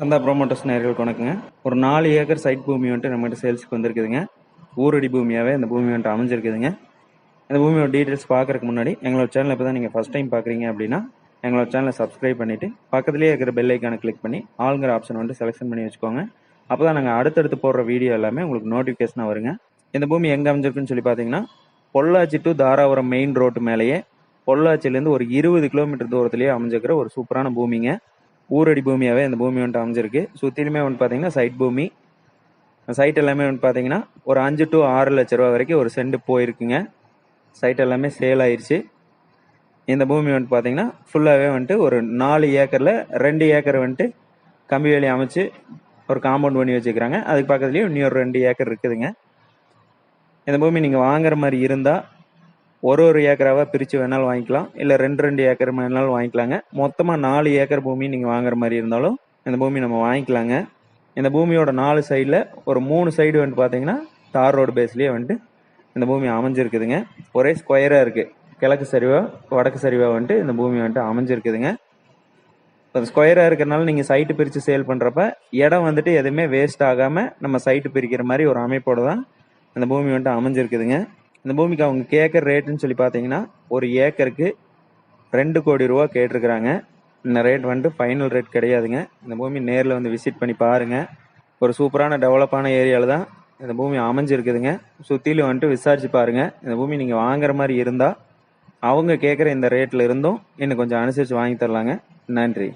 கந்தா promoters நேர்களுக்கு வணக்கங்க. ஒரு நாலு ஏக்கர் சைட் பூமி வந்துட்டு நம்மகிட்ட சேல்ஸுக்கு வந்திருக்குதுங்க. ஊரடி பூமியாகவே இந்த பூமி வந்துட்டு அமைஞ்சிருக்குதுங்க. இந்த பூமியோட டீட்டெயில்ஸ் பார்க்கறதுக்கு முன்னாடி எங்களோட சேனல் இப்போ தான் நீங்கள் ஃபஸ்ட் டைம் பார்க்குறீங்க அப்படின்னா எங்களோட சேனலை சப்ஸ்கிரைப் பண்ணிவிட்டு பக்கத்துலேயே இருக்கிற பெல் ஐக்கானை கிளிக் பண்ணி ஆளுங்கிற ஆப்ஷன் வந்துட்டு செலெக்ஷன் பண்ணி வச்சுக்கோங்க. அப்போ தான் நாங்கள் அடுத்தடுத்து போடுற வீடியோ எல்லாமே உங்களுக்கு நோட்டிஃபிகேஷனாக வருங்க. இந்த பூமி எங்கே அமைஞ்சிருக்குன்னு சொல்லி பார்த்தீங்கன்னா Pollachi to Dharapuram main road மேலேயே பொள்ளாச்சியிலேருந்து ஒரு இருபது கிலோமீட்டர் தூரத்துலேயே அமைஞ்சிருக்கிற ஒரு சூப்பரான பூமிங்க. ஊரடி பூமியாகவே இந்த பூமி வந்துட்டு அமைஞ்சிருக்கு. சுற்றிலுமே வந்து பார்த்தீங்கன்னா சைட் பூமி. சைட் எல்லாமே வந்து பார்த்தீங்கன்னா ஒரு அஞ்சு டு ஆறு லட்ச ரூபா வரைக்கும் ஒரு சென்ட் போயிருக்குங்க. சைட் எல்லாமே சேல் ஆயிடுச்சு இந்த பூமி வந்துட்டு பார்த்தீங்கன்னா ஃபுல்லாகவே வந்துட்டு ஒரு நாலு ஏக்கரில் ரெண்டு ஏக்கர் வந்துட்டு கம்பி வேலி அமைச்சு ஒரு காம்பவுண்ட் பண்ணி வச்சுக்கிறாங்க. அதுக்கு பக்கத்துலேயும் இன்னொரு ரெண்டு ஏக்கர் இருக்குதுங்க. இந்த பூமி நீங்கள் வாங்குற மாதிரி இருந்தால் ஒரு ஒரு ஏக்கராவாக பிரித்து வேணாலும் வாங்கிக்கலாம். இல்லை ரெண்டு ரெண்டு ஏக்கர் வேணாலும் வாங்கிக்கலாங்க. மொத்தமாக நாலு ஏக்கர் பூமி நீங்கள் வாங்குற மாதிரி இருந்தாலும் இந்த பூமி நம்ம வாங்கிக்கலாங்க. இந்த பூமியோட நாலு சைடில் ஒரு மூணு சைடு வந்துட்டு பார்த்தீங்கன்னா தார் ரோடு பேஸ்லேயே வந்துட்டு இந்த பூமி அமைஞ்சிருக்குதுங்க. ஒரே ஸ்கொயராக இருக்குது கிழக்கு சரிவா வடக்கு சரிவா வந்துட்டு இந்த பூமி வந்துட்டு அமைஞ்சிருக்குதுங்க. இப்போ ஸ்கொயராக இருக்கிறனால நீங்கள் சைட்டு பிரித்து சேல் பண்ணுறப்ப இடம் வந்துட்டு எதுவுமே வேஸ்ட் ஆகாமல் நம்ம சைட்டு பிரிக்கிற மாதிரி ஒரு அமைப்போடு தான் இந்த பூமி வந்துட்டு அமைஞ்சிருக்குதுங்க. இந்த பூமிக்கு அவங்க கேட்குற ரேட்டுன்னு சொல்லி பார்த்தீங்கன்னா ஒரு ஏக்கருக்கு ரெண்டு கோடி ரூபா கேட்டிருக்கிறாங்க. இந்த ரேட் வந்துட்டு ஃபைனல் ரேட் கிடையாதுங்க. இந்த பூமி நேரில் வந்து விசிட் பண்ணி பாருங்கள் ஒரு சூப்பரான டெவலப்பான ஏரியாவில் தான் இந்த பூமி அமைஞ்சிருக்குதுங்க. சுற்றிலும் வந்துட்டு விசாரிச்சு பாருங்கள் இந்த பூமி நீங்கள் வாங்குற மாதிரி இருந்தால் அவங்க கேட்குற இந்த ரேட்டில் இருந்தும் இன்னும் கொஞ்சம் அனுசரித்து வாங்கி தரலாங்க. நன்றி.